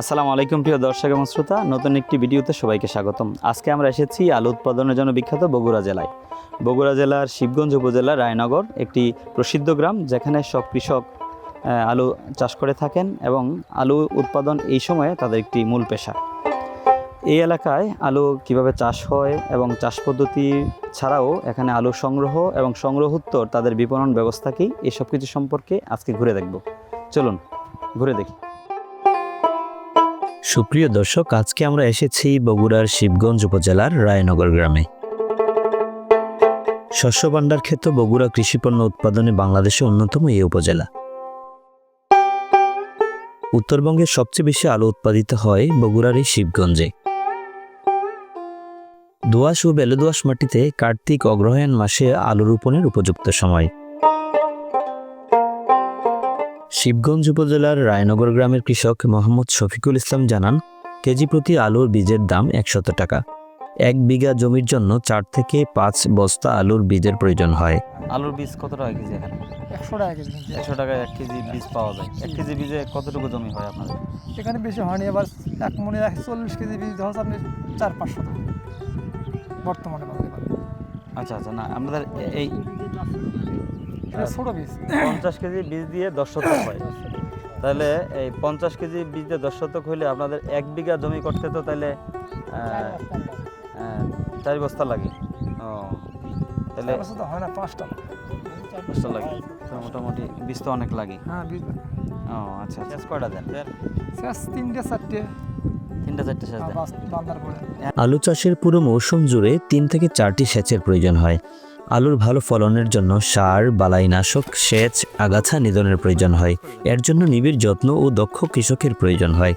আসসালামু আলাইকুম প্রিয় দর্শক এবং শ্রোতা, নতুন একটি ভিডিওতে সবাইকে স্বাগতম। আজকে আমরা এসেছি আলু উৎপাদনের জন্য বিখ্যাত বগুড়া জেলায়। বগুড়া জেলার শিবগঞ্জ উপজেলার রায়নগর, একটি প্রসিদ্ধ গ্রাম যেখানে সব কৃষক আলু চাষ করে থাকেন এবং আলু উৎপাদন এই সময়ে তাদের একটি মূল পেশা। এই এলাকায় আলু কীভাবে চাষ হয় এবং চাষ পদ্ধতি ছাড়াও এখানে আলু সংগ্রহ এবং সংগ্রহোত্তর, তাদের বিপণন ব্যবস্থা কি, এসব কিছু সম্পর্কে আজকে ঘুরে দেখব। চলুন, ঘুরে দেখি। সুপ্রিয় দর্শক, আজকে আমরা এসেছি বগুড়ার শিবগঞ্জ উপজেলার রায়নগর গ্রামে। শস্য ভাণ্ডার ক্ষেত্র বগুড়া কৃষিপণ্য উৎপাদনে বাংলাদেশে অন্যতম এই উপজেলা। উত্তরবঙ্গের সবচেয়ে বেশি আলু উৎপাদিত হয় বগুড়ার এই শিবগঞ্জে। দোআঁশ ও বেলেদোআঁশ মাটিতে কার্তিক অগ্রহায়ণ মাসে আলু রোপণের উপযুক্ত সময়। শিবগঞ্জ উপজেলার রায়নগর গ্রামের কৃষক মোহাম্মদ শফিকুল ইসলাম জানান কেজি প্রতি আলুর বীজের দাম একশত টাকা। এক বিঘা জমির জন্য চার থেকে পাঁচ বস্তা আলুর বীজের প্রয়োজন হয়। আলুর বীজ কত টাকা কেজি এখানে? একশো টাকা কেজি। একশো টাকায় এক কেজি বীজ পাওয়া যায়। এক কেজি বীজে কতটুকু জমি হয় আপনাদের? এখানে বেশি হয়নি এবার এক মনে এক চল্লিশ কেজি বীজ ধরছে আপনি চার পাঁচশো টাকা বর্তমানে। আচ্ছা আচ্ছা না আমাদের এই এটা ছোটো বীজ। পঞ্চাশ কেজি বীজ দিয়ে দশ শতক হয়। তাহলে এই পঞ্চাশ কেজি বীজ দিয়ে দশ শতক হইলে আপনাদের এক বিঘা জমি করতে তো তাহলে চার বস্তা লাগে। ও তাহলে হয় না পাঁচটা বস্তা লাগে। তো মোটামুটি বীজ তো অনেক লাগে। হ্যাঁ বীজ ও আচ্ছা শেষ কয়টা দেন? শেষ তিনটে চারটে। তিনটা চারটে শেষ হ্যাঁ, আলু চাষের পুরো মৌসুম জুড়ে তিন থেকে চারটি সেচের প্রয়োজন হয়। আলুর ভালো ফলনের জন্য সার বালাইনাশক সেচ আগাছা নিধনের প্রয়োজন হয়। এর জন্য নিবিড় যত্ন ও দক্ষ কৃষকের প্রয়োজন হয়।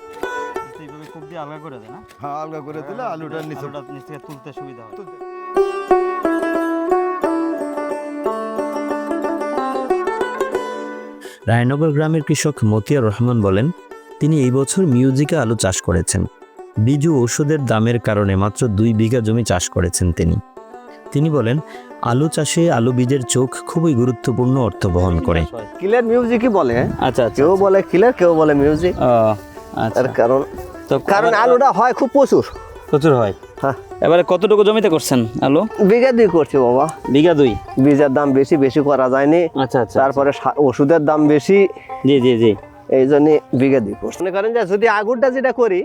হ্যাঁ আলগা করে দিলে আলুটা নিচে তুলতে সুবিধা হয়। রায়নগর গ্রামের কৃষক মতিয়ার রহমান বলেন তিনি এই বছর মিউজিকে আলু চাষ করেছেন। বীজ ও ওষুধের দামের কারণে মাত্র দুই বিঘা জমি চাষ করেছেন তিনি। তিনি বলেন আলু চাষে আলু বীজের চোখ খুবই গুরুত্বপূর্ণ অর্থ বহন করে। কিলার মিউজিকই বলে আচ্ছা আচ্ছা কেউ বলে কিলার কেউ বলে মিউজিক আচ্ছা। তার কারণ কারণ আলুটা হয় খুব প্রচুর। প্রচুর হয়? হ্যাঁ। এবারে কতটুকু জমিতে করছেন আলু? বিঘা দিয়ে করছে বাবা। বিঘা দুই? বীজের দাম বেশি বেশি করা যায়নি। আচ্ছা আচ্ছা তারপরে ওষুধের দাম বেশি। জি জি জি। এই জন্য বিঘা দিয়ে করছে। মনে করেন যে যদি আগুরটা যেটা করি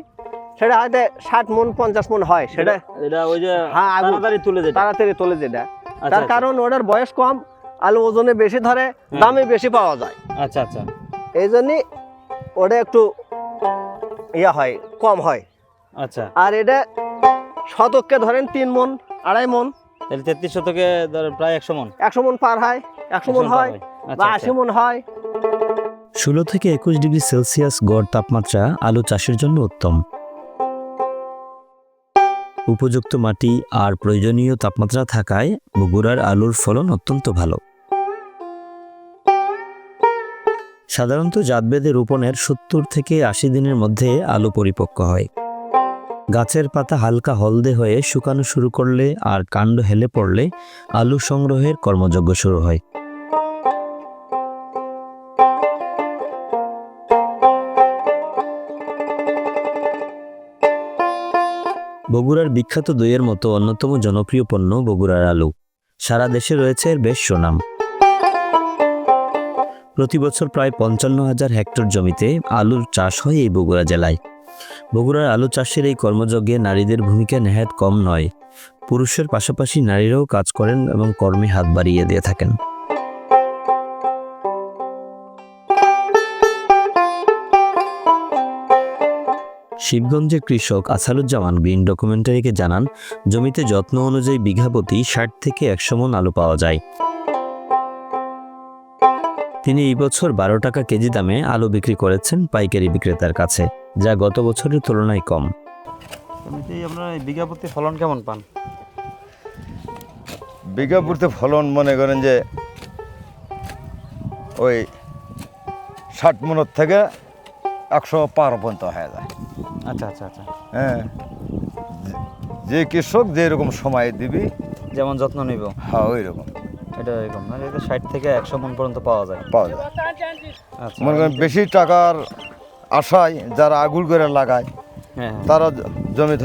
সেটা হয়তো ষাট মন পঞ্চাশ মন হয় সেটা এটা ওই যে হ্যাঁ, আগুন। তাড়াতাড়ি তুলে যেটা। তাড়াতাড়ি তোলে যেটা। আচ্ছা, তার আচ্ছা। কারণ ওটার বয়স কম আলু ওজনে বেশি ধরে দামে বেশি পাওয়া যায়। আচ্ছা আচ্ছা। এই জন্যই ওটা একটু ইয়া হয় কম হয়। আচ্ছা। আর এটা শতককে ধরেন তিন মন আড়াই মন। তাহলে তেত্রিশ শতকে ধর প্রায় একশো মন। একশো মন পার হয় একশো মন হয় আচ্ছা, বা আশি মন হয়। ষোলো থেকে একুশ ডিগ্রি সেলসিয়াস গড় তাপমাত্রা আলু চাষের জন্য উত্তম। উপযুক্ত মাটি আর প্রয়োজনীয় তাপমাত্রা থাকায় বগুড়ার আলুর ফলন অত্যন্ত ভালো। সাধারণত জাতবেদে রোপণের সত্তর থেকে আশি দিনের মধ্যে আলু পরিপক্ক হয়। গাছের পাতা হালকা হলদে হয়ে শুকানো শুরু করলে আর কাণ্ড হেলে পড়লে আলু সংগ্রহের কর্মযজ্ঞ শুরু হয়। বগুড়ার বিখ্যাত দইয়ের মতো অন্যতম জনপ্রিয় পণ্য বগুড়ার আলু। সারা দেশে রয়েছে এর বেশ সুনাম। প্রতি বছর প্রায় পঞ্চান্ন হাজার হেক্টর জমিতে আলুর চাষ হয় এই বগুড়া জেলায়। বগুড়ার আলু চাষের এই কর্মযজ্ঞে নারীদের ভূমিকা নেহাত কম নয়। পুরুষের পাশাপাশি নারীরাও কাজ করেন এবং কর্মে হাত বাড়িয়ে দিয়ে থাকেন। শিবগঞ্জের কৃষক আসালুজ্জামান গ্রিন ডকুমেন্টারিকে জানান জমিতে যত্ন অনুযায়ী বিঘা প্রতি ষাট থেকে একশো মন আলু পাওয়া যায়। তিনি এই বছর বারো টাকা কেজি দামে আলু বিক্রি করেছেন পাইকারি বিক্রেতার কাছে যা গত বছরের তুলনায় কম। আপনার বিঘা প্রতি ফলন কেমন পান? বিঘা প্রতি ফলন মনে করেন যে ওই ষাট মনের থেকে একশো পার পর্যন্ত হয়ে যায়। আচ্ছা আচ্ছা আচ্ছা। হ্যাঁ। যে- কৃষক যে যেরকম সময় দিবি যেমন যত্ন নিব। হ্যাঁ ওই রকম এটা এরকম মানে এটা ষাট থেকে একশো মন পর্যন্ত পাওয়া যায়। পাওয়া যায়। আচ্ছা মনে করেন বেশি টাকার আশায় যারা আগুল করে লাগায় হ্যাঁ হ্যাঁ। তারা জমি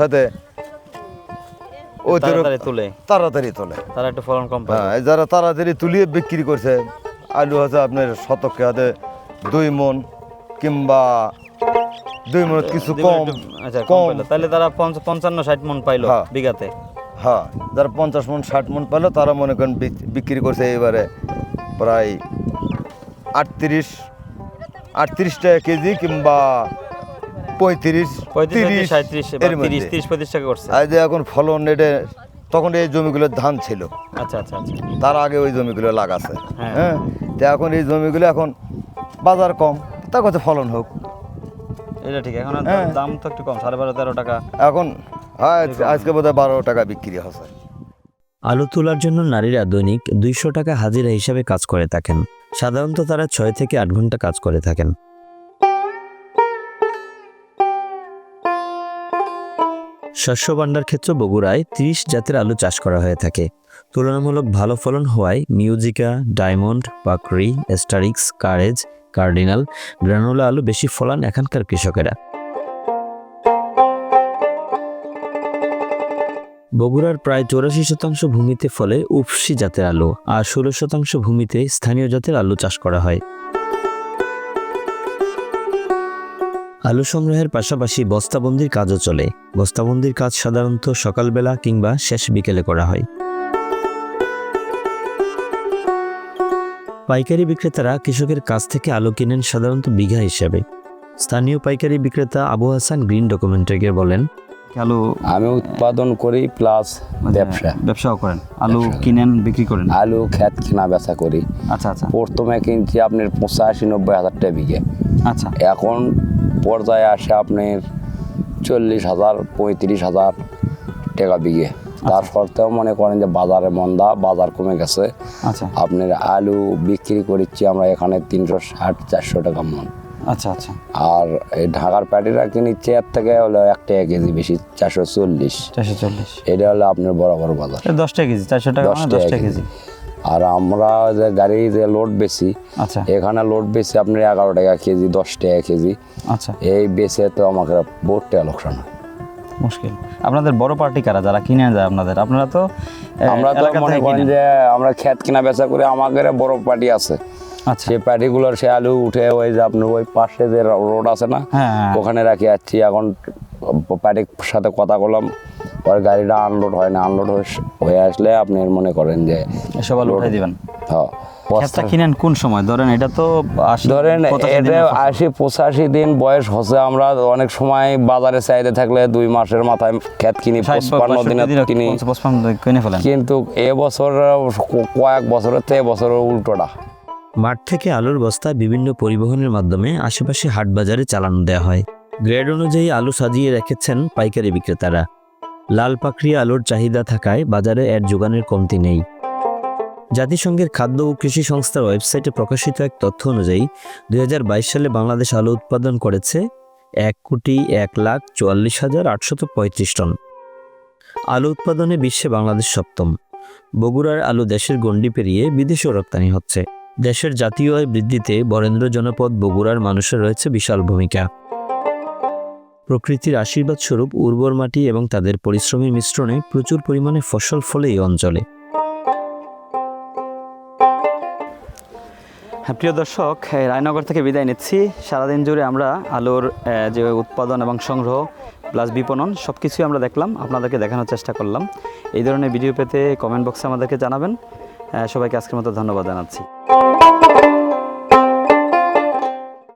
অতিরিক্ত তাড়াতাড়ি তুলে। তাড়াতাড়ি তোলে। তারা একটু ফলন কম পায়। হ্যাঁ যারা তাড়াতাড়ি তুলিয়ে বিক্রি করছে আলু হচ্ছে আপনার শতকে হাতে দুই মন কিংবা দুই মন কিছু কম আচ্ছা কম পাইলো। তাহলে তারা পঞ্চ- পঞ্চান্ন ষাট মন পাইলো হ্যাঁ। বিঘাতে। হ্যাঁ যারা পঞ্চাশ মন ষাট মন পাইলো তারা মনে করেন বিক- বিক্রি করছে এবারে প্রায় আটত্রিশ আটত্রিশ টাকা কেজি কিংবা পঁয়ত্রিশ পঁয়ত্রিশ তিরিশ সাঁত্রিশ তিরিশ পঁয়ত্রিশ টাকা করছে। যে এখন ফলন এটা তখন এই জমিগুলোর ধান ছিল। আচ্ছা আচ্ছা আচ্ছা। তার আগে ওই জমিগুলো লাগাছে। হ্যাঁ। হ্যাঁ তো এখন এই জমিগুলো এখন বাজার কম তা কত ফলন হোক। এটা ঠিক এখন হ্যাঁ। দাম তো একটু কম সাড়ে বারো তেরো টাকা। এখন হ্যাঁ আজকে বোধহয় বারো টাকা বিক্রি হচ্ছে। আলু তোলার জন্য নারীরা দৈনিক দুইশো টাকা হাজিরা হিসাবে কাজ করে থাকেন। সাধারণত তারা ছয় থেকে আট ঘণ্টা কাজ করে থাকেন। শস্য ভাণ্ডার ক্ষেত্র বগুড়ায় ত্রিশ জাতের আলু চাষ করা হয়ে থাকে। তুলনামূলক ভালো ফলন হওয়ায় Musica Diamond Pakri Asterix Courage Cardinal Granola আলু বেশি ফলান এখানকার কৃষকেরা। বগুড়ার প্রায় চৌরাশি শতাংশ ভূমিতে ফলে উপসি জাতের আলু আর ষোলো শতাংশ ভূমিতে স্থানীয় জাতের আলু চাষ করা হয়। আলু সংগ্রহের পাশাপাশি বস্তাবন্দির কাজও চলে। বস্তাবন্দির কাজ সাধারণত সকালবেলা কিংবা শেষ বিকেলে করা হয়। পাইকারি বিক্রেতারা কৃষকের কাছ থেকে আলু কিনেন সাধারণত বিঘা হিসাবে। স্থানীয় পাইকারি বিক্রেতা আবু হাসান গ্রিন ডকুমেন্টারিকে বলেন আলু আমি উৎপাদন করি প্লাস মানে ব্যবসা। ব্যবসাও করেন। আলু কিনেন বিক্রি করেন? আলু ক্ষেত কেনা বেচা করি। আচ্ছা আচ্ছা। প্রথমে কিনছি আপনার পঁচাশি নব্বই হাজার টাকা বিঘে। আচ্ছা। এখন পর্যায়ে আসে আপনার চল্লিশ হাজার পঁয়ত্রিশ হাজার টাকা বিঘে। তার সত্ত্বেও মনে করেন যে বাজারে মন্দা বাজার কমে গেছে। আচ্ছা। আপনার আলু বিক্রি করছি আমরা এখানে তিনশো ষাট চারশো টাকা মন। আচ্ছা আচ্ছা। আর এই ঢাকার প্যাটিরা কিনিচ্ছে এর থেকে হলো এক টাকা কেজি বেশি চারশো চল্লিশ। চারশো চল্লিশ। এটা হলো আপনার বরাবর বাজার। দশ টাকা কেজি চারশো টাকা মানে দশ টাকা কেজি। আর আমরা যে গাড়ি যে লোড বেশি আচ্ছা। এখানে লোড বেশি আপনার এগারো টাকা কেজি দশ টাকা কেজি। আচ্ছা। এই বেচে তো আমাকে বহুত টাকা লোকসান হয়। মুশকিল। আপনাদের বড় পার্টি কারা? যারা কিনে যায় আপনাদের? আপনারা তো আমরা তো মনে করেন যে আমরা খেত কিনা বেচা করে আমাদের বড় পার্টি আছে। আচ্ছা। সেই পার্টিগুলোর সে আলু উঠে ওই যে আপনার ওই পাশে যে রোড আছে না হ্যাঁ হ্যাঁ। ওখানে রাখি যাচ্ছি এখন পার্টির সাথে কথা বললাম ওর গাড়িটা আনলোড হয় না। আনলোড হয়ে আসলে আপনি মনে করেন যে সবাই উঠাই দিবেন। হ্যাঁ। ক্ষেতটা কিনেন কোন সময়? ধরেন এটা তো ধরেন এটা আশি পঁচাশি দিন বয়স হচ্ছে আমরা অনেক সময় বাজারে চাইতে থাকলে দুই মাসের মাথায় খেত কিনি পঁচপান্ন দিনে কিনি। কিনে ফেলেন। কিন্তু এবছর কয়েক বছরের থেকে এবছরের উল্টোটা। মাঠ থেকে আলুর বস্তা বিভিন্ন পরিবহনের মাধ্যমে আশেপাশে হাট বাজারে চালানো দেওয়া হয়। গ্রেড অনুযায়ী আলু সাজিয়ে রেখেছেন পাইকারি বিক্রেতারা। লাল পাকড়ি আলুর চাহিদা থাকায় বাজারে এর যোগানের কমতি নেই। জাতিসংঘের খাদ্য ও কৃষি সংস্থার ওয়েবসাইটে প্রকাশিত এক তথ্য অনুযায়ী, দুই হাজার বাইশ সালে বাংলাদেশ আলু উৎপাদন করেছে এক কোটি এক লাখ চুয়াল্লিশ হাজার আটশত পঁয়ত্রিশ টন। আলু উৎপাদনে বিশ্বে বাংলাদেশ সপ্তম। বগুড়ার আলু দেশের গণ্ডি পেরিয়ে বিদেশেও রপ্তানি হচ্ছে। দেশের জাতীয় আয় বৃদ্ধিতে বরেন্দ্র জনপদ বগুড়ার মানুষের রয়েছে বিশাল ভূমিকা। প্রকৃতির আশীর্বাদ স্বরূপ উর্বর মাটি এবং তাদের পরিশ্রমের মিশ্রণে প্রচুর পরিমাণে ফসল ফলে এই অঞ্চলে। প্রিয় দর্শক রায়নগর থেকে বিদায় নিচ্ছি। সারাদিন জুড়ে আমরা আলুর যে উৎপাদন এবং সংগ্রহ প্লাস বিপণন সব কিছুই আমরা দেখলাম, আপনাদেরকে দেখানোর চেষ্টা করলাম। এই ধরনের ভিডিও পেতে কমেন্ট বক্সে আমাদেরকে জানাবেন। সবাইকে আজকের মতো ধন্যবাদ জানাচ্ছি।